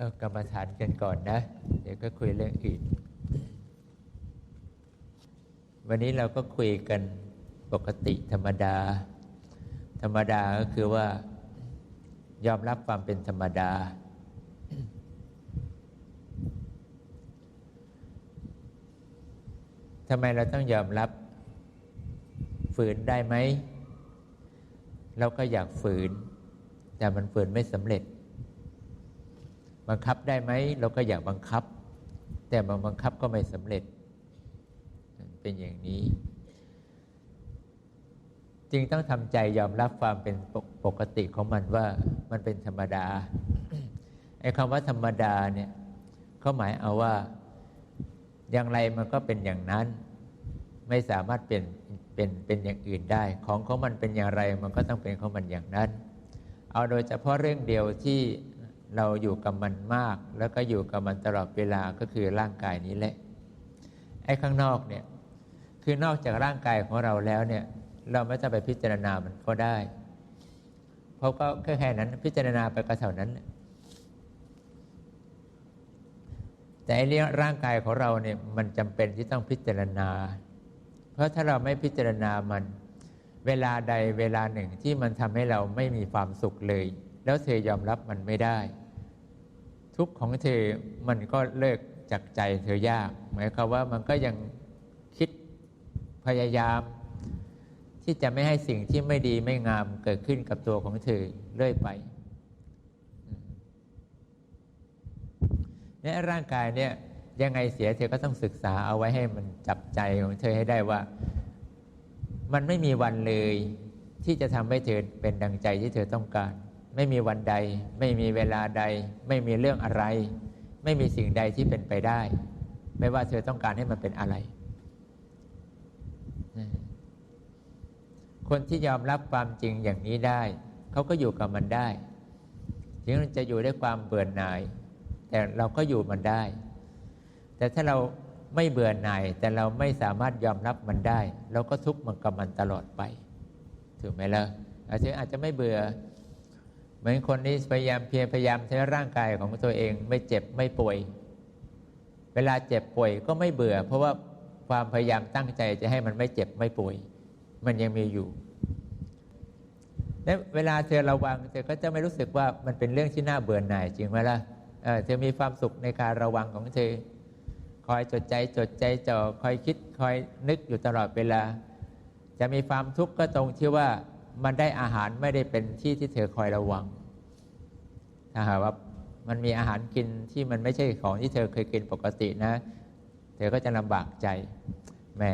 เอากรรมฐานกันก่อนนะ เดี๋ยวก็คุยเรื่องอื่น วันนี้เราก็คุยกันปกติธรรมดา ธรรมดาก็คือว่ายอมรับความเป็นธรรมดา ทำไมเราต้องยอมรับ ฝืนได้ไหม เราก็อยากฝืน แต่มันฝืนไม่สำเร็จ บังคับได้ไหมเราก็อยากบังคับ แต่บางบังคับก็ไม่สำเร็จ เป็นอย่างนี้ จึงต้องทำใจยอมรับความเป็นปกติของมันว่ามันเป็นธรรมดาไอ้คำว่าธรรมดาเนี่ยเขาหมายเอาว่าอย่างไรมันก็เป็นอย่างนั้น ไม่สามารถเปลี่ยนเป็นเป็นอย่างอื่นได้ ของของมันเป็นอย่างไรมันก็ต้องเป็นของมันอย่างนั้น เอาโดยเฉพาะเรื่องเดียวที่ เราอยู่กับมันมาก แล้วก็อยู่กับมันตลอดเวลาก็คือร่างกายนี้แหละไอ้ข้างนอกเนี่ยคือนอกจากร่างกายของเราแล้วเนี่ย เราไม่ต้องไปพิจารณามันก็ได้ เพราะก็แค่นั้นพิจารณาไปก็เท่านั้น แต่ไอ้เรื่องร่างกายของเราเนี่ยมันจำเป็นที่ต้องพิจารณา เพราะถ้าเราไม่พิจารณามัน เวลาใดเวลาหนึ่งที่มันทำให้เราไม่มีความสุขเลย แล้วเธอยอมรับมันไม่ได้ ทุกของเธอมันก็เลิกจากใจเธอยาก หมายความว่ามันก็ยังคิดพยายาม ที่จะไม่ให้สิ่งที่ไม่ดีไม่งามเกิดขึ้นกับตัวของเธอเรื่อยไปเนี่ยร่างกายเนี่ยยังไงเสียเธอก็ต้องศึกษาเอาไว้ให้มันจับใจของเธอให้ได้ว่า มันไม่มีวันเลยที่จะทำให้เธอเป็นดังใจที่เธอต้องการ ไม่มีวันใด ไม่มีเวลาใด ไม่มีเรื่องอะไร ไม่มีสิ่งใดที่เป็นไปได้ ไม่ว่าเธอต้องการให้มันเป็นอะไร คนที่ยอมรับความจริงอย่างนี้ได้ เขาก็อยู่กับมันได้ ถึงจะอยู่ด้วยความเบื่อหน่าย แต่เราก็อยู่มันได้ แต่ถ้าเราไม่เบื่อหน่าย แต่เราไม่สามารถยอมรับมันได้ เราก็ทุกข์มันกับมันตลอดไป ถูกไหมล่ะอาจจะอาจจะไม่เบื่อ เหมือนคนนี้พยายามเพียรพยายามใช้ร่างกายของตัวเอง ไม่เจ็บไม่ป่วย เวลาเจ็บป่วยก็ไม่เบื่อ เพราะว่าความพยายามตั้งใจจะให้มันไม่เจ็บไม่ป่วย มันยังมีอยู่และเวลาเธอระวังเธอก็จะไม่รู้สึกว่ามันเป็นเรื่องที่น่าเบื่อหน่ายจริงไหมล่ะเเธอมีความสุขในการระวังของเธอ คอยจดใจจดใจจ่อคอยคิดคอยนึกอยู่ตลอดเวลา จะมีความทุกข์ก็ตรงที่ว่า มันได้อาหารไม่ได้เป็นที่ที่เธอคอยระวัง ถ้าหากว่ามันมีอาหารกินที่มันไม่ใช่ของที่เธอเคยกินปกตินะ เธอก็จะลำบากใจแม่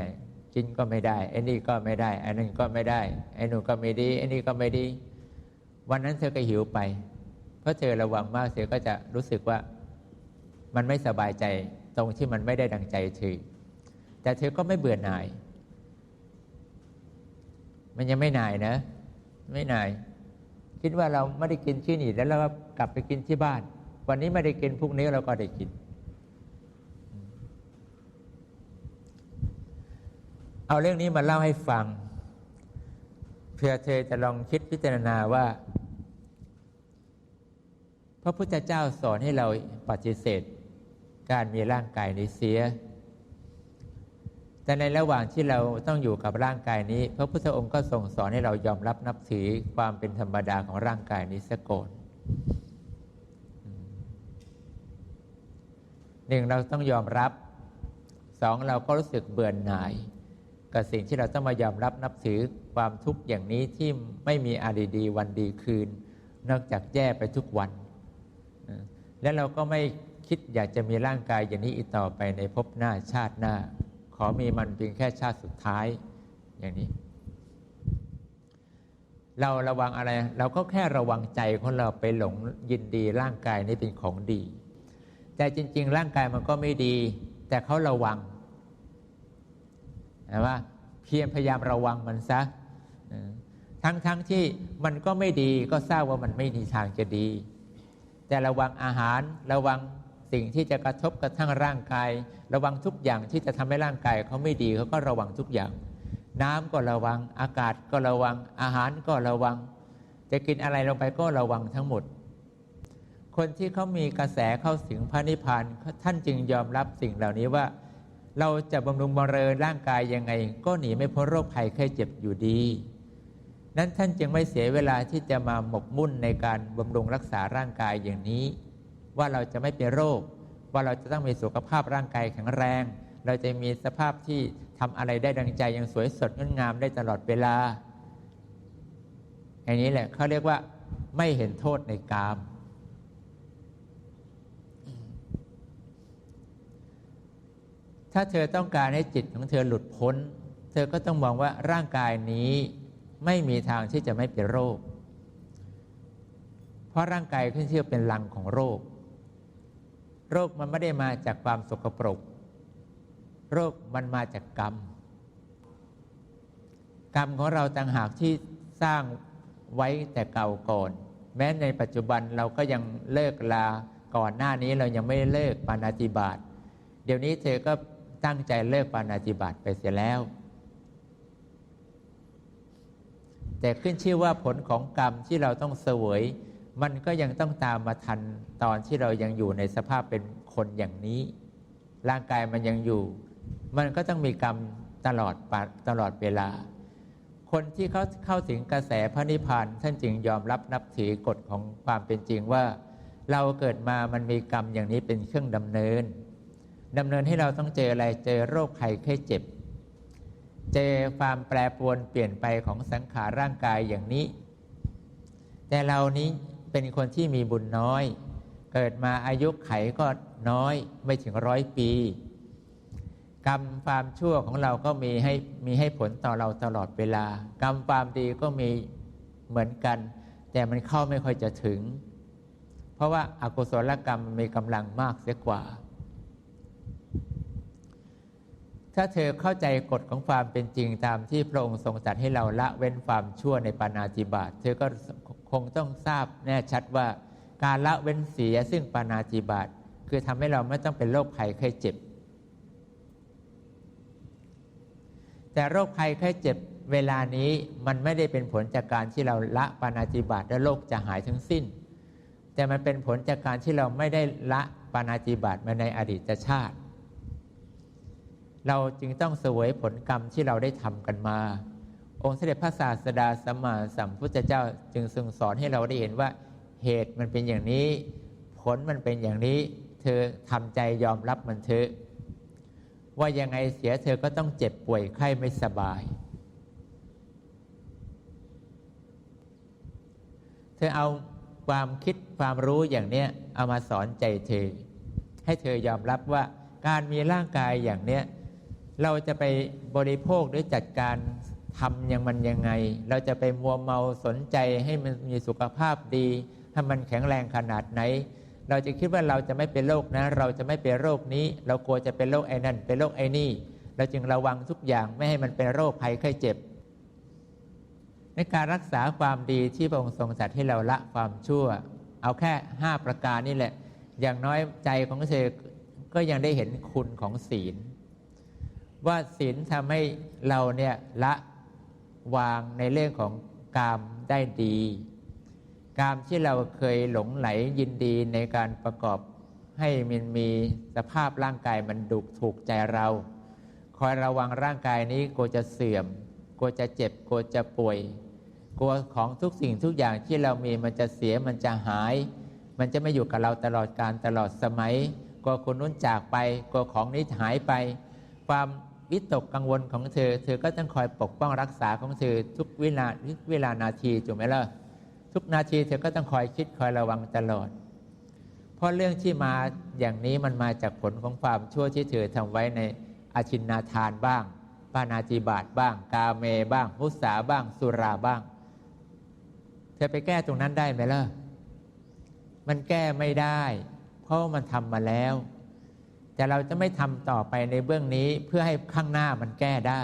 กินก็ไม่ได้ไอ้นี่ก็ไม่ได้ไอ้นั่นก็ไม่ได้ไอ้นู่นก็ไม่ดีไอ้นี่ก็ไม่ดี วันนั้นเธอก็หิวไป เพราะเธอระวังมากเธอก็จะรู้สึกว่ามันไม่สบายใจตรงที่มันไม่ได้ดังใจเธอแต่เธอก็ไม่เบื่อหน่าย มันยังไม่หน่ายนะ ไม่นายคิดว่าเราไม่ได้กินที่นี่แล้วเราก็กลับไปกินที่บ้าน วันนี้ไม่ได้กินพรุ่งนี้เราก็ได้กิน เอาเรื่องนี้มาเล่าให้ฟังเพื่อเธอจะลองคิดพิจารณาว่า พระพุทธเจ้าสอนให้เราปฏิเสธ การมีร่างกายนี้เสีย แต่ในระหว่างที่เราต้องอยู่กับร่างกายนี้ พระพุทธองค์ก็ทรงสอนให้เรายอมรับนับถือความเป็นธรรมดาของร่างกายนี้สะก่อนหนึ่งเราต้องยอมรับสองเราก็รู้สึกเบื่อหน่าย กับสิ่งที่เราต้องมายอมรับนับถือความทุกข์อย่างนี้ที่ไม่มีอาดีดีวันดีคืน นอกจากแย่ไปทุกวัน และเราก็ไม่คิดอยากจะมีร่างกายอย่างนี้อีกต่อไปในภพหน้าชาติหน้า ขอมีมันเพียงแค่ชาติสุดท้ายอย่างนี้ เราระวังอะไร เราก็แค่ระวังใจของเราไปหลงยินดีร่างกายนี้เป็นของดี แต่จริง ๆ ร่างกายมันก็ไม่ดี แต่เขาระวังนะว่าเพียรพยายามระวังมันซะทั้งๆทที่มันก็ไม่ดีก็ทราบว่ามันไม่มีทางจะดี แต่ระวังอาหารระวัง สิ่งที่จะกระทบกระทั่งร่างกาย ระวังทุกอย่างที่จะทำให้ร่างกายเขาไม่ดีเขาก็ระวังทุกอย่าง น้ำก็ระวัง อากาศก็ระวัง อาหารก็ระวัง จะกินอะไรลงไปก็ระวังทั้งหมด คนที่เขามีกระแสเข้าถึงพระนิพพานท่านจึงยอมรับสิ่งเหล่านี้ว่า เราจะบำรุงบำเรอร่างกายยังไง ก็หนีไม่พ้นโรคภัยไข้เจ็บอยู่ดีนั้นท่านจึงไม่เสียเวลาที่จะมาหมกมุ่นในการบำรุงรักษาร่างกายอย่างนี้ ว่าเราจะไม่เป็นโรค ว่าเราจะต้องมีสุขภาพร่างกายแข็งแรง เราจะมีสภาพที่ทำอะไรได้ดังใจอย่างสวยสดงดงามได้ตลอดเวลาอย่างนี้แหละเขาเรียกว่าไม่เห็นโทษในกาม ถ้าเธอต้องการให้จิตของเธอหลุดพ้น เธอก็ต้องมองว่าร่างกายนี้ไม่มีทางที่จะไม่เป็นโรค เพราะร่างกายขึ้นชื่อเป็นลังของโรค โรคมันไม่ได้มาจากความสกปรก โรคมันมาจากกรรม กรรมของเราต่างหากที่สร้างไว้แต่เก่าก่อน แม้ในปัจจุบันเราก็ยังเลิกลาก่อนหน้านี้เรายังไม่เลิกปานาติบาตเดี๋ยวนี้เธอก็ตั้งใจเลิกปานาติบาตไปเสียแล้ว แต่ขึ้นชื่อว่าผลของกรรมที่เราต้องเสวย มันก็ยังต้องตามมาทันตอนที่เรายังอยู่ในสภาพเป็นคนอย่างนี้ ร่างกายมันยังอยู่ มันก็ต้องมีกรรมตลอดตลอดเวลา คนที่เขาเข้าถึงกระแสพระนิพพานท่านจึงยอมรับนับถือกฎของความเป็นจริงว่า เราเกิดมามันมีกรรมอย่างนี้เป็นเครื่องดำเนินดำเนินให้เราต้องเจออะไรเจอโรคภัยไข้เจ็บ เจอความแปรปรวนเปลี่ยนไปของสังขารร่างกายอย่างนี้ แต่เรานี้ เป็นคนที่มีบุญน้อย เกิดมาอายุไขก็น้อยไม่ถึงร้อยปี กรรมความชั่วของเราก็มีให้มีให้ผลต่อเราตลอดเวลา กรรมความดีก็มีเหมือนกัน แต่มันเข้าไม่ค่อยจะถึง เพราะว่าอากุศลกรรมมีกำลังมากเสียกว่า ถ้าเธอเข้าใจกฎของความเป็นจริงตามที่พระองค์ทรงตรัสให้เราละเว้นความชั่วในปานาจิบาตเธอก็คงต้องทราบแน่ชัดว่า การละเว้นเสียซึ่งปานาจิบาตคือทำให้เราไม่ต้องเป็นโรคภัยไข้เจ็บ แต่โรคภัยไข้เจ็บเวลานี้มันไม่ได้เป็นผลจากการที่เราละปานาติบาตแล้วโรคจะหายทั้งสิ้น แต่มันเป็นผลจากการที่เราไม่ได้ละปานาติบาตมาในอดีตชาติ เราจึงต้องเสวยผลกรรมที่เราได้ทำกันมา องค์เสด็จพระศาสดาสัมมาสัมพุทธเจ้าจึงทรงสอนให้เราได้เห็นว่าเหตุมันเป็นอย่างนี้ ผลมันเป็นอย่างนี้ เธอทำใจยอมรับมันเถอะว่ายังไงเสียเธอก็ต้องเจ็บป่วยไข้ไม่สบาย เธอเอาความคิดความรู้อย่างเนี้ยเอามาสอนใจเธอ ให้เธอยอมรับว่าการมีร่างกายอย่างเนี้ย เราจะไปบริโภคหรือจัดการทำย่างมันยังไง เราจะไปมัวเมาสนใจให้มันมีสุขภาพดีให้มันแข็งแรงขนาดไหน เราจะคิดว่าเราจะไม่เป็นโรคนะ เราจะไม่เป็นโรคนี้ เรากลัวจะเป็นโรคไอ้นั่น เป็นโรคไอ้นี่ เราจึงระวังทุกอย่างไม่ให้มันเป็นโรคภัยไข้เจ็บ ในการรักษาความดีที่พระองค์ทรงจัดให้เราละความชั่ว เอาแค่ห้าประการนี่แหละ อย่างน้อยใจของเธอก็ยังได้เห็นคุณของศีล ว่าศีลทำให้เราเนี่ยละวางในเรื่องของกามได้ดี กามที่เราเคยหลงไหลยินดีในการประกอบให้มันมีสภาพร่างกายมันดุถูกใจเรา คอยระวังร่างกายนี้กลัวจะเสื่อมกลัวจะเจ็บกลัวจะป่วย กลัวของทุกสิ่งทุกอย่างที่เรามีมันจะเสียมันจะหาย มันจะไม่อยู่กับเราตลอดการตลอดสมัยกลัวคนนู้นจากไปกลัวของนี้หายไป ความ วิตกกังวลของเธอ เธอก็ต้องคอยปกป้องรักษาของเธอทุกเวลาทุกเวลานาทีถูกไหมล่ะทุกนาทีเธอก็ต้องคอยคิดคอยระวังตลอด เพราะเรื่องที่มาอย่างนี้มันมาจากผลของความชั่วที่เธอทำไว้ในอาชินนาทานบ้าง ปานาจิบาตบ้าง กาเมบ้างมุสาบ้าง สุราบ้าง เธอไปแก้ตรงนั้นได้ไหมล่ะมันแก้ไม่ได้ เพราะมันทำมาแล้ว แต่เราจะไม่ทำต่อไปในเบื้องนี้เพื่อให้ข้างหน้ามันแก้ได้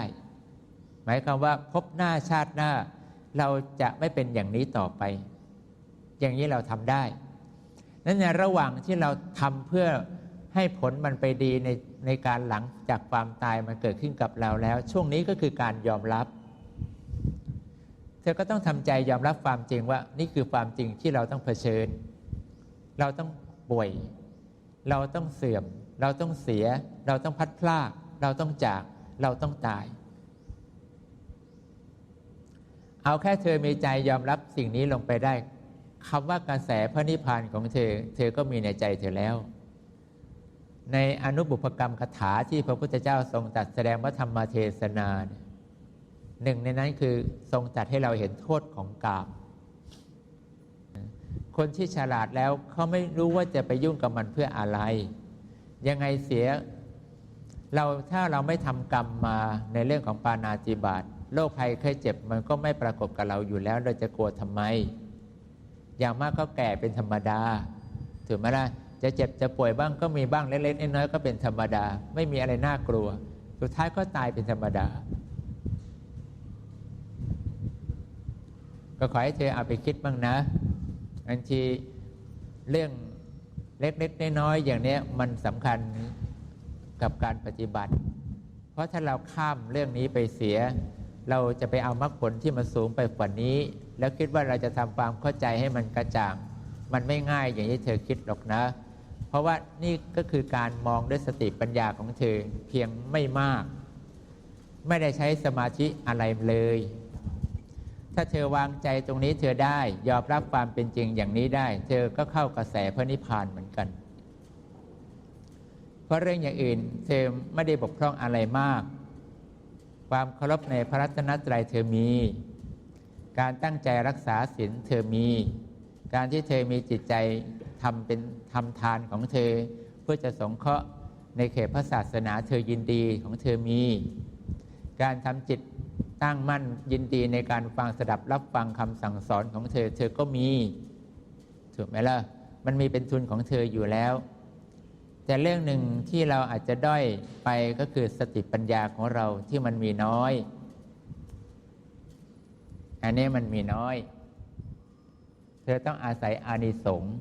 หมายความว่าพบหน้าชาติหน้า เราจะไม่เป็นอย่างนี้ต่อไป อย่างนี้เราทำได้นั้นในระหว่างที่เราทำเพื่อให้ผลมันไปดีในในการหลังจากความตายมันเกิดขึ้นกับเราแล้ว ช่วงนี้ก็คือการยอมรับ เธอก็ต้องทำใจยอมรับความจริงว่า นี่คือความจริงที่เราต้องเผชิญ เราต้องป่วย เราต้องเสื่อม เราต้องเสีย เราต้องพัดพลาก เราต้องจาก เราต้องตาย เอาแค่เธอมีใจยอมรับสิ่งนี้ลงไปได้คำว่ากระแสพระนิพพานของเธอ เธอก็มีในใจเธอแล้ว ในอนุบุพกรรมคาถาที่พระพุทธเจ้าทรงตัดแสดงว่าธรรมเทศนาหนึ่งในนั้นคือทรงตัดให้เราเห็นโทษของกามคนที่ฉลาดแล้วเขาไม่รู้ว่าจะไปยุ่งกับมันเพื่ออะไร ยังไงเสีย เราถ้าเราไม่ทำกรรมมาในเรื่องของปานาจิบาตโรคภัยเคยเจ็บมันก็ไม่ปรากฏกับเราอยู่แล้ว เราจะกลัวทำไม อย่างมากก็แก่เป็นธรรมดาถูกไหมล่ะจะเจ็บจะป่วยบ้างก็มีบ้างเล็กๆน้อยๆก็เป็นธรรมดา ไม่มีอะไรน่ากลัว สุดท้ายก็ตายเป็นธรรมดา ก็ขอให้เธอเอาไปคิดบ้างนะบางทีเรื่อง เล็กๆน้อยๆอย่างนี้มันสำคัญกับการปฏิบัติ เพราะถ้าเราข้ามเรื่องนี้ไปเสีย เราจะไปเอามรรคผลที่มันสูงไปกว่านี้ แล้วคิดว่าเราจะทำความเข้าใจให้มันกระจ่าง มันไม่ง่ายอย่างที่เธอคิดหรอกนะ เพราะว่านี่ก็คือการมองด้วยสติปัญญาของเธอเพียงไม่มาก ไม่ได้ใช้สมาธิอะไรเลย ถ้าเธอวางใจตรงนี้เธอได้ ยอมรับความเป็นจริงอย่างนี้ได้ เธอก็เข้ากระแสพระนิพพานเหมือนกัน เพราะเรื่องอย่างอื่น เธอไม่ได้บกพร่องอะไรมาก ความเคารพในพระรัตนตรัยเธอมี การตั้งใจรักษาศีลเธอมี การที่เธอมีจิตใจทำเป็นทำทานของเธอ เพื่อจะสงเคราะห์ในเขตพระศาสนาเธอยินดีของเธอมี การทำจิต ตั้งมั่นยินดีในการฟังสดับรับฟังคำสั่งสอนของเธอ เธอก็มีถูกไหมล่ะมันมีเป็นทุนของเธออยู่แล้ว แต่เรื่องหนึ่งที่เราอาจจะด้อยไปก็คือสติปัญญาของเราที่มันมีน้อย อันนี้มันมีน้อย เธอต้องอาศัยอานิสงส์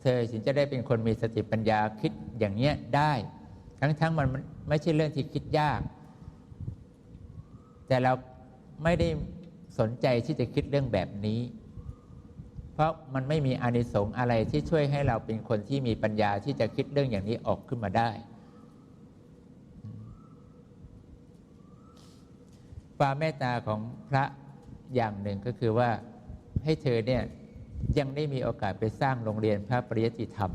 เธอถึงจะได้เป็นคนมีสติปัญญาคิดอย่างเนี้ยได้ ทั้งๆมันไม่ใช่เรื่องที่คิดยาก แต่เราไม่ได้สนใจที่จะคิดเรื่องแบบนี้ เพราะมันไม่มีอานิสงส์อะไรที่ช่วยให้เราเป็นคนที่มีปัญญาที่จะคิดเรื่องอย่างนี้ออกขึ้นมาได้ ความเมตตาของพระอย่างหนึ่งก็คือว่าให้เธอเนี่ยยังได้มีโอกาสไปสร้างโรงเรียนพระปริยติธรรม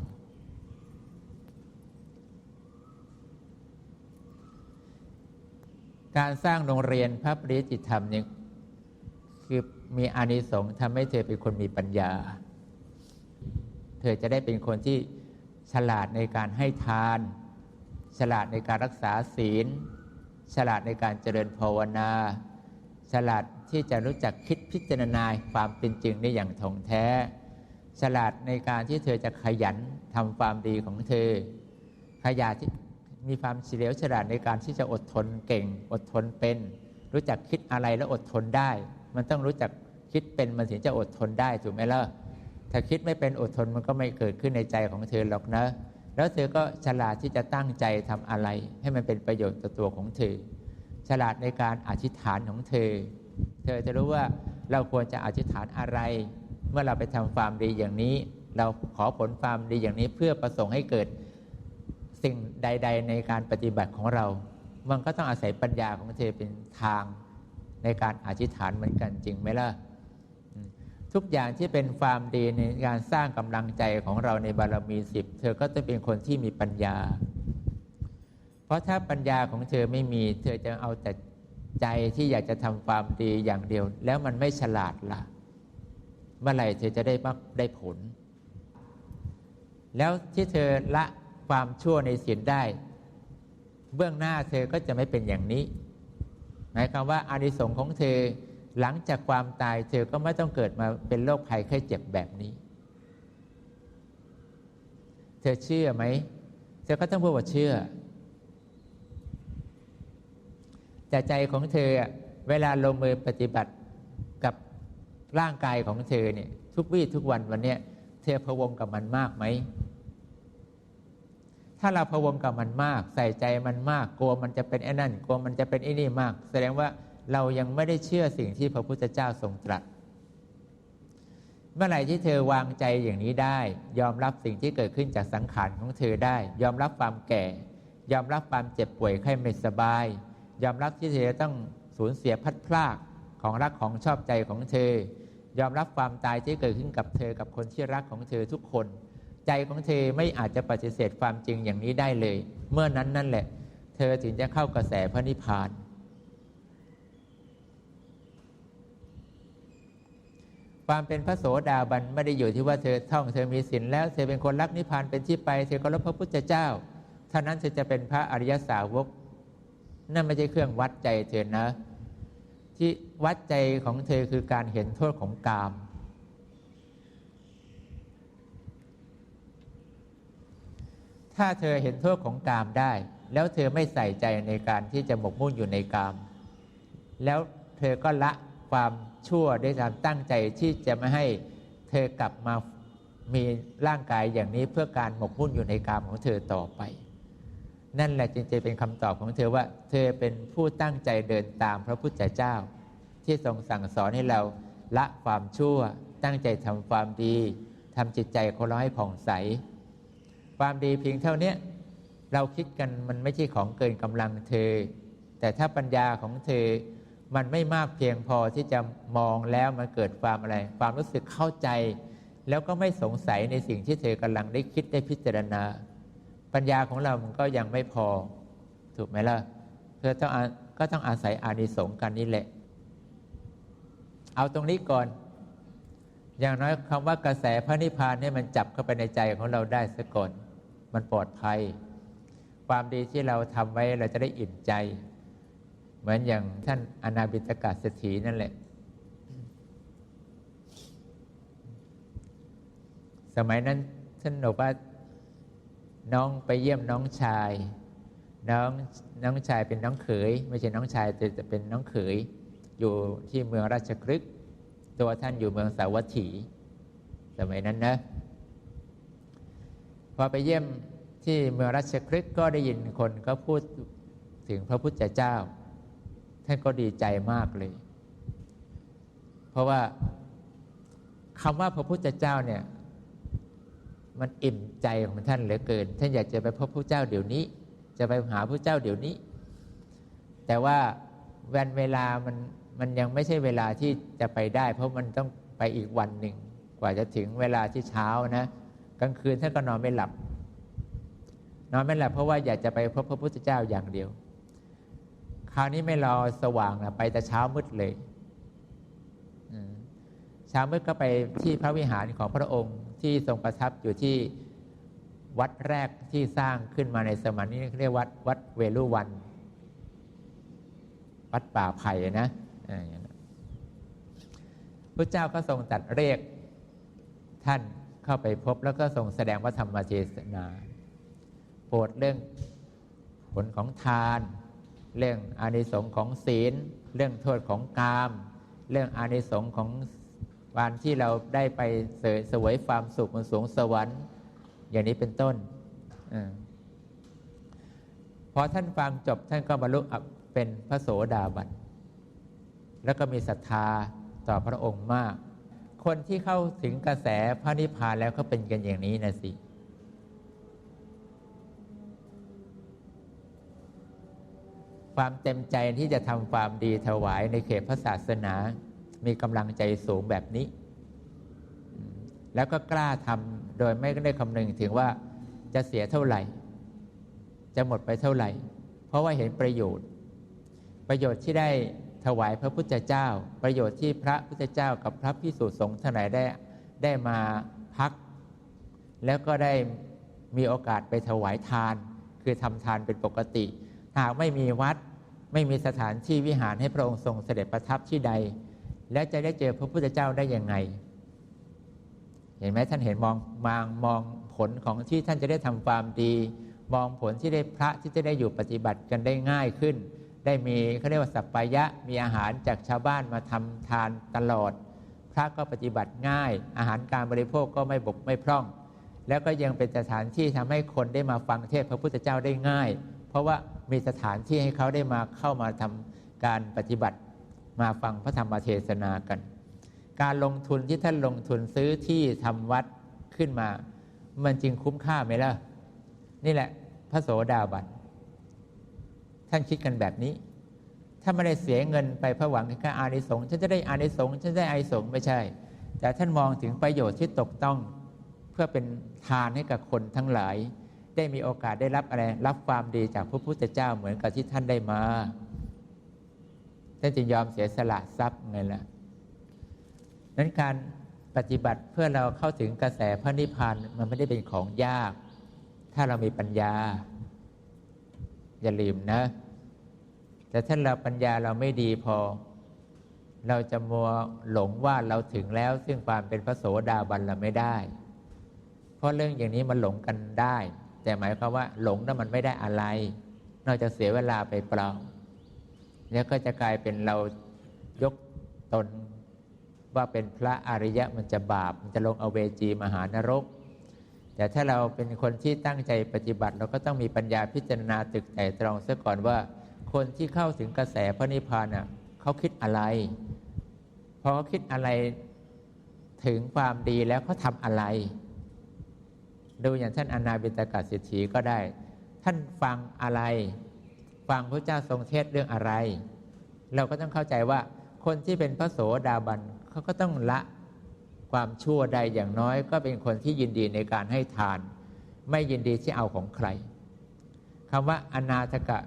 การสร้างโรงเรียนพระปริยติธรรมเนี่ยคือมีอานิสงส์ทำให้เธอเป็นคนมีปัญญา เธอจะได้เป็นคนที่ฉลาดในการให้ทาน ฉลาดในการรักษาศีล ฉลาดในการเจริญภาวนา ฉลาดที่จะรู้จักคิดพิจารณาความเป็นจริงได้อย่างถ่องแท้ ฉลาดในการที่เธอจะขยันทำความดีของเธอ ขยันที่ มีความเฉลียวฉลาดในการที่จะอดทนเก่ง อดทนเป็น รู้จักคิดอะไรแล้วอดทนได้ มันต้องรู้จักคิดเป็นมันถึงจะอดทนได้ถูกไหมล่ะถ้าคิดไม่เป็นอดทนมันก็ไม่เกิดขึ้นในใจของเธอหรอกนะ แล้วเธอก็ฉลาดที่จะตั้งใจทำอะไร ให้มันเป็นประโยชน์ต่อตัวของเธอ ฉลาดในการอธิษฐานของเธอ เธอจะรู้ว่าเราควรจะอธิษฐานอะไร เมื่อเราไปทำความดีอย่างนี้ เราขอผลความดีอย่างนี้เพื่อประสงค์ให้เกิด สิ่งใด ๆ ในการปฏิบัติของเรา มันก็ต้องอาศัยปัญญาของเธอเป็นทางในการอธิษฐานเหมือนกันจริงไหมล่ะ ทุกอย่างที่เป็นความดีในการสร้างกำลังใจของเราในบารมีสิบเธอก็ต้องเป็นคนที่มีปัญญา เพราะถ้าปัญญาของเธอไม่มี เธอจะเอาแต่ใจที่อยากจะทำความดีอย่างเดียว แล้วมันไม่ฉลาดละ่ะ เมื่อไหร่เธอจะได้มักได้ผล แล้วที่เธอละ ความชั่วในศีลได้ เบื้องหน้าเธอก็จะไม่เป็นอย่างนี้ หมายความว่าอานิสงส์ของเธอหลังจากความตายเธอก็ไม่ต้องเกิดมาเป็นโรคภัยไข้เจ็บแบบนี้ เธอเชื่อไหม เธอก็ต้องพูดว่าเชื่อ แต่ใจของเธอเวลาลงมือปฏิบัติกับร่างกายของเธอเนี่ยทุกวี่ทุกวันวันนี้เธอพะวงกับมันมากไหม ถ้าเราพะวงกับมันมาก ใส่ใจมันมากกลัวมันจะเป็นไอ้นั่นกลัวมันจะเป็นไอ้นี่มาก แสดงว่าเรายังไม่ได้เชื่อสิ่งที่พระพุทธเจ้าทรงตรัส เมื่อไหร่ที่เธอวางใจอย่างนี้ได้ ยอมรับสิ่งที่เกิดขึ้นจากสังขารของเธอได้ ยอมรับความแก่ ยอมรับความเจ็บป่วยไข้ไม่สบาย ยอมรับที่เธอต้องสูญเสียพัดพลากของรักของชอบใจของเธอ ยอมรับความตายที่เกิดขึ้นกับเธอกับคนที่รักของเธอทุกคน ใจของเธอไม่อาจจะปฏิเสธความจริงอย่างนี้ได้เลย เมื่อนั้นนั่นแหละ เธอถึงจะเข้ากระแสพระนิพพาน ความเป็นพระโสดาบันไม่ได้อยู่ที่ว่าเธอท่องเธอมีศีลแล้วเธอเป็นคนรักนิพพานเป็นที่ไปเธอก็รับพระพุทธเจ้าเท่านั้นเธอจะเป็นพระอริยสาวก นั่นไม่ใช่เครื่องวัดใจเธอนะ ที่วัดใจของเธอคือการเห็นโทษของกาม ถ้าเธอเห็นโทษของกามได้ แล้วเธอไม่ใส่ใจในการที่จะหมกมุ่นอยู่ในกาม แล้วเธอก็ละความชั่วด้วยการตั้งใจที่จะไม่ให้เธอกลับมามีร่างกายอย่างนี้เพื่อการหมกมุ่นอยู่ในกามของเธอต่อไป นั่นแหละจึงจะเป็นคำตอบของเธอว่า เธอเป็นผู้ตั้งใจเดินตามพระพุทธเจ้า ที่ทรงสั่งสอนให้เราละความชั่ว ตั้งใจทำความดีทำจิตใจของเราให้ผ่องใส ความดีเพียงเท่านี้เราคิดกันมันไม่ใช่ของเกินกำลังเธอ แต่ถ้าปัญญาของเธอ มันไม่มากเพียงพอที่จะมองแล้วมันเกิดความอะไร ความรู้สึกเข้าใจ แล้วก็ไม่สงสัยในสิ่งที่เธอกำลังได้คิดได้พิจารณา ปัญญาของเรามันก็ยังไม่พอ ถูกไหมล่ะเธอต้องก็ต้องอาศัยอานิสงส์กันนี่แหละ เอาตรงนี้ก่อน อย่างน้อยคำว่ากระแสพระนิพพานเนี่ยมันจับเข้าไปในใจของเราได้ซะก่อน มันปลอดภัย ความดีที่เราทำไว้เราจะได้อิ่มใจ เหมือนอย่างท่านอนาบิตกาเศรษฐีนั่นแหละ สมัยนั้นท่านบอกว่าน้องไปเยี่ยมน้องชาย น้องน้องชายเป็นน้องเขย ไม่ใช่น้องชายแต่จะเป็นน้องเขย อยู่ที่เมืองราชครึกตัวท่านอยู่เมืองสาวัตถี สมัยนั้นนะ พอไปเยี่ยมที่เมืองราชครึกก็ได้ยินคนเขาพูดถึงพระพุทธเจ้า ท่านก็ดีใจมากเลย เพราะว่าคำว่าพระพุทธเจ้าเนี่ย มันอิ่มใจของท่านเหลือเกิน ท่านอยากจะไปพบพระเจ้าเดี๋ยวนี้ จะไปหาพระเจ้าเดี๋ยวนี้ แต่ว่าวันเวลามันมันยังไม่ใช่เวลาที่จะไปได้ เพราะมันต้องไปอีกวันหนึ่งกว่าจะถึงเวลาที่เช้านะ กลางคืนท่านก็นอนไม่หลับ นอนไม่หลับเพราะว่าอยากจะไปพบพระพุทธเจ้าอย่างเดียว คราวนี้ไม่รอสว่างนะไปแต่เช้ามืดเลยเช้ามืดก็ไปที่พระวิหารของพระองค์ที่ทรงประทับอยู่ที่วัดแรกที่สร้างขึ้นมาในสมัยนี้เรียกวัดวัดเวลุวัน วัดป่าไผ่นะพระเจ้าก็ทรงตัดเรียกท่าน เข้าไปพบแล้วก็ทรงแสดงว่าธรรมเทศนาโปรดเรื่องผลของทาน เรื่องอานิสงส์ของศีล เรื่องโทษของกาม เรื่องอานิสงส์ของวันที่เราได้ไปเสสวยความสุขบนสวงสวรรค์ อย่างนี้เป็นต้นอพอท่านฟังจบท่านก็บรรลุเป็นพระโสดาบันแล้วก็มีศรัทธาต่อพระองค์มาก คนที่เข้าถึงกระแสพระนิพพานแล้วเขาเป็นกันอย่างนี้นะสิความเต็มใจที่จะทำความดีถวายในเขตพระศาสนา มีกำลังใจสูงแบบนี้ แล้วก็กล้าทำโดยไม่ได้คำนึงถึงว่าจะเสียเท่าไหร่ จะหมดไปเท่าไหร่ เพราะว่าเห็นประโยชน์ ประโยชน์ที่ได้ ถวายพระพุทธเจ้า ประโยชน์ที่พระพุทธเจ้ากับพระพิสุสงฆ์ท่านไหนได้ได้มาพัก แล้วก็ได้มีโอกาสไปถวายทาน คือทำทานเป็นปกติหากไม่มีวัดไม่มีสถานที่วิหารให้พระองค์ทรงเสด็จประทับที่ใด แล้วจะได้เจอพระพุทธเจ้าได้อยังไง เห็นไหมท่านเห็นมองมางมองผลของที่ท่านจะได้ทำความดี มองผลที่ได้พระที่จะได้อยู่ปฏิบัติกันได้ง่ายขึ้น ได้มีเขาเรียกว่าสัปปายะมีอาหารจากชาวบ้านมาทำทานตลอด พระก็ปฏิบัติง่าย อาหารการบริโภคก็ไม่บกไม่พร่อง แล้วก็ยังเป็นสถานที่ทำให้คนได้มาฟังเทศพระพุทธเจ้าได้ง่าย เพราะว่ามีสถานที่ให้เขาได้มาเข้ามาทำการปฏิบัติมาฟังพระธรรมเทศนากัน การลงทุนที่ท่านลงทุนซื้อที่ทำวัดขึ้นมา มันจริงคุ้มค่าไหมล่ะ นี่แหละพระโสดาบัน ท่านคิดกันแบบนี้ ถ้าไม่ได้เสียเงินไปเพื่อหวังแค่อานิสงส์ฉันจะได้อานิสงส์ฉันจะได้อานิสงส์ไม่ใช่ แต่ท่านมองถึงประโยชน์ที่ตกต้อง เพื่อเป็นทานให้กับคนทั้งหลาย ได้มีโอกาสได้รับอะไรรับความดีจากพระพุทธเจ้าเหมือนกับที่ท่านได้มาท่านจึงยอมเสียสละทรัพย์ไงล่ะนั้นการปฏิบัติเพื่อเราเข้าถึงกระแสพระนิพพานมันไม่ได้เป็นของยาก ถ้าเรามีปัญญา อย่าลืมนะ แต่ถ้าเราปัญญาเราไม่ดีพอ เราจะมัวหลงว่าเราถึงแล้ว ซึ่งความเป็นพระโสดาบันเราไม่ได้ เพราะเรื่องอย่างนี้มันหลงกันได้ แต่หมายความว่าหลงนั้นมันไม่ได้อะไร นอกจากเสียเวลาไปเปล่า แล้วก็จะกลายเป็นเรายกตนว่าเป็นพระอริยะมันจะบาป มันจะลงอเวจีมหานรก แต่ถ้าเราเป็นคนที่ตั้งใจปฏิบัติ เราก็ต้องมีปัญญาพิจารณาตึกแต่ตรองซะก่อนว่า คนที่เข้าถึงกระแสพระนิพพานน่ะเขาคิดอะไรพอเขาคิดอะไรถึงความดีแล้วเขาทำอะไร ดูอย่างท่านอนาบินตกาเศรษฐีก็ได้ ท่านฟังอะไร ฟังพระเจ้าทรงเทศเรื่องอะไร เราก็ต้องเข้าใจว่าคนที่เป็นพระโสดาบันเขาก็ต้องละ ความชั่วใดอย่างน้อย ก็เป็นคนที่ยินดีในการให้ทาน ไม่ยินดีที่เอาของใครคำว่าอนาถกะ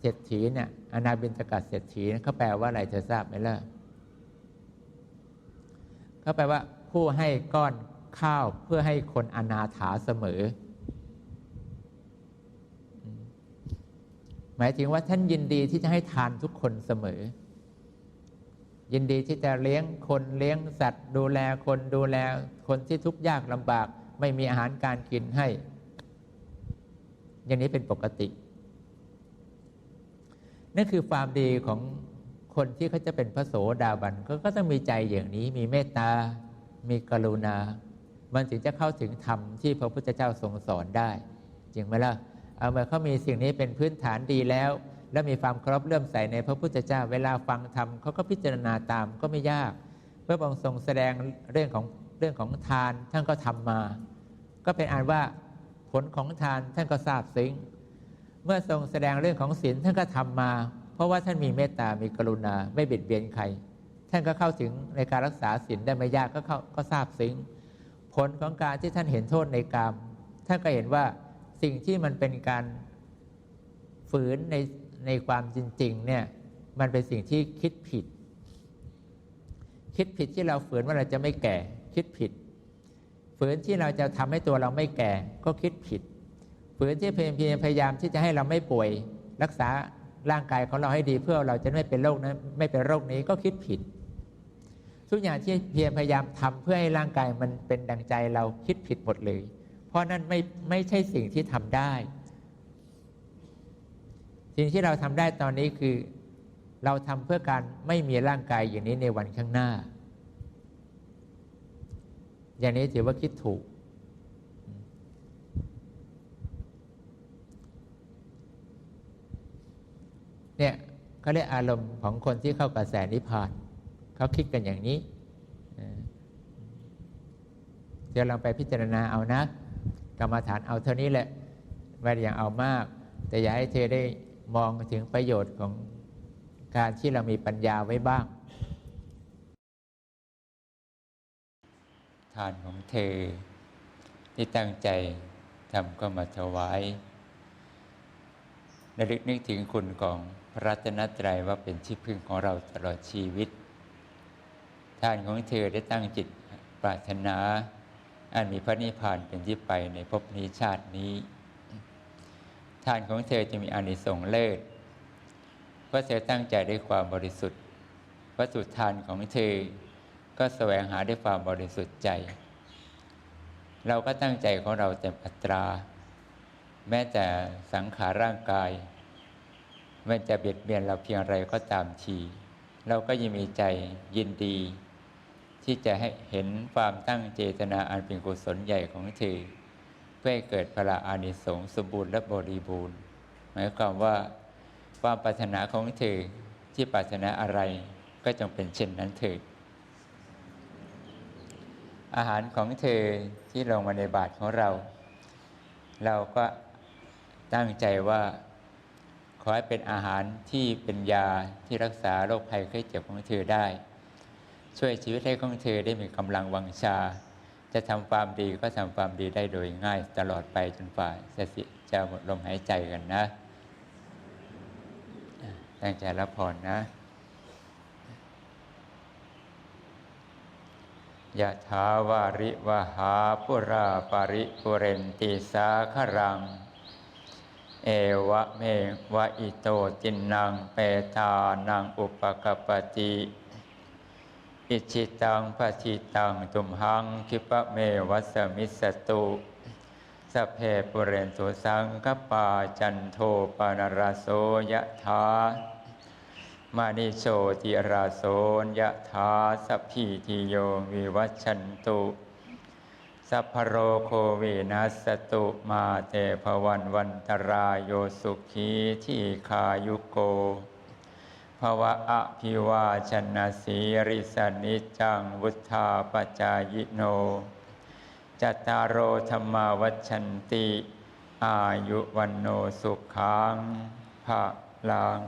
เศรษฐีเนี่ยอนาบินตกะเศรษฐีเขาแปลว่าอะไรเธอทราบไหมล่ะเขาแปลว่า ผู้ให้ก้อนข้าวเพื่อให้คนอนาถาเสมอ หมายถึงว่าท่านยินดีที่จะให้ทานทุกคนเสมอ ยินดีที่จะเลี้ยงคนเลี้ยงสัตว์ ดูแลคนดูแลคนที่ทุกข์ยากลำบาก ไม่มีอาหารการกินให้ อย่างนี้เป็นปกติ นั่นคือความดีของคนที่เขาจะเป็นพระโสดาบันก็ก็ต้องมีใจอย่างนี้ มีเมตตา มีกรุณา มันถึงจะเข้าถึงธรรมที่พระพุทธเจ้าทรงสอนได้จริงไหมล่ะ เอาเมื่อเขามีสิ่งนี้เป็นพื้นฐานดีแล้ว และมีความเคารพเลื่อมใสในพระพุทธเจ้า เวลาฟังธรรมเขาก็พิจารณาตามก็ไม่ยากเพื่อองค์ทรงแสดงเรื่องของเรื่องของทานท่านก็ทำมา ก็เป็นอันว่าผลของทานท่านก็ทราบซึ้งเมื่อทรงแสดงเรื่องของศีลท่านก็ทำมา เพราะว่าท่านมีเมตตา มีกรุณา ไม่เบียดเบียนใคร ท่านก็เข้าถึงในการรักษาศีลได้ไม่ยากก็เข้าก็ทราบซึ้งผลของการที่ท่านเห็นโทษในกามท่านก็เห็นว่าสิ่งที่มันเป็นการฝืนใน ในความจริงๆเนี่ยมันเป็นสิ่งที่คิดผิด คิดผิดที่เราฝืนว่าเราจะไม่แก่ คิดผิด ฝืนที่เราจะทำให้ตัวเราไม่แก่ ก็คิดผิด ฝืนที่พยายามพยายามที่จะให้เราไม่ป่วย รักษาร่างกายของเราให้ดีเพื่อเราจะไม่เป็นโรคนั้นไม่เป็นโรคนี้ก็คิดผิด ทุกอย่างที่เพียรพยายามทำเพื่อให้ร่างกายมันเป็นดังใจเราคิดผิดหมดเลย เพราะนั่นไม่ไม่ใช่สิ่งที่ทำได้ สิ่งที่เราทำได้ตอนนี้คือ เราทำเพื่อการไม่มีร่างกายอย่างนี้ในวันข้างหน้า อย่างนี้ถือว่าคิดถูก เนี่ยเขาเรียกอารมณ์ของคนที่เข้ากระแสนิพพานเขาคิดกันอย่างนี้เดี๋ยวเราไปพิจารณาเอานะ กรรมฐานเอาเท่านี้แหละไม่ได้อย่างเอามาก แต่อย่าให้เธอได้ มองถึงประโยชน์ของการที่เรามีปัญญาไว้บ้าง ทานของเธอ ที่ตั้งใจทำก็มาถวายระลึกนึกถึงคุณของพระรัตนตรัยว่าเป็นที่พึ่งของเราตลอดชีวิตทานของเธอได้ตั้งจิตปรารถนา อันมีพระนิพพานเป็นที่ไปในภพนี้ชาตินี้ ทานของเธอจะมีอานิสงส์เลิศเพราะเธอตั้งใจด้วยความบริสุทธิ์วัตถุทานของเธอ ก็แสวงหาด้วยความบริสุทธิ์ใจ เราก็ตั้งใจของเราเต็มอัตรา แม้แต่สังขารร่างกาย มันจะเบียดเบียนเราเพียงไรก็ตามที เราก็ยังมีใจยินดี ที่จะให้เห็นความตั้งเจตนาอันเป็นกุศลใหญ่ของเธอ พื่อให้เกิดพละอานิสงส์สมบูรณ์และบริบูรณ์ หมายความว่าความปรารถนาของเธอที่ปรารถนาอะไรก็จงเป็นเช่นนั้นเถิดอาหารของเธอที่ลงมาในบาตรของเรา เราก็ตั้งใจว่าขอให้เป็นอาหารที่เป็นยาที่รักษาโรคภัยไข้เจ็บของเธอได้ ช่วยชีวิตให้ของเธอได้มีกำลังวังชา จะทำความดีก็ทำความดีได้โดยง่าย ตลอดไปจนฝ่าจะสิจะหมดลมหายใจกันนะตั้งใจรับพรนะยะถาวาริวหาปุราปาริปุเรนติสาครัง เอวะเมวะอิโตจินนังเปตานังอุปกปติ อิชิตังปฏิตังตุมหังคิปะเมวัสมิสตุสเพปุเรนตุสังกปาจันโทปานรโสยะถามานิโชติราโสยะถาสัพพิติโยวิวัชชันตุสัพพโรโควินัสตุมาเตภวันวันตรายโยสุขีที่ขายุโก วะอภิวาชนะสีริสนิจังวุธาปจายโน จัตตารโอธรรมาวัชันติ อายุวันโนสุขังภะลัง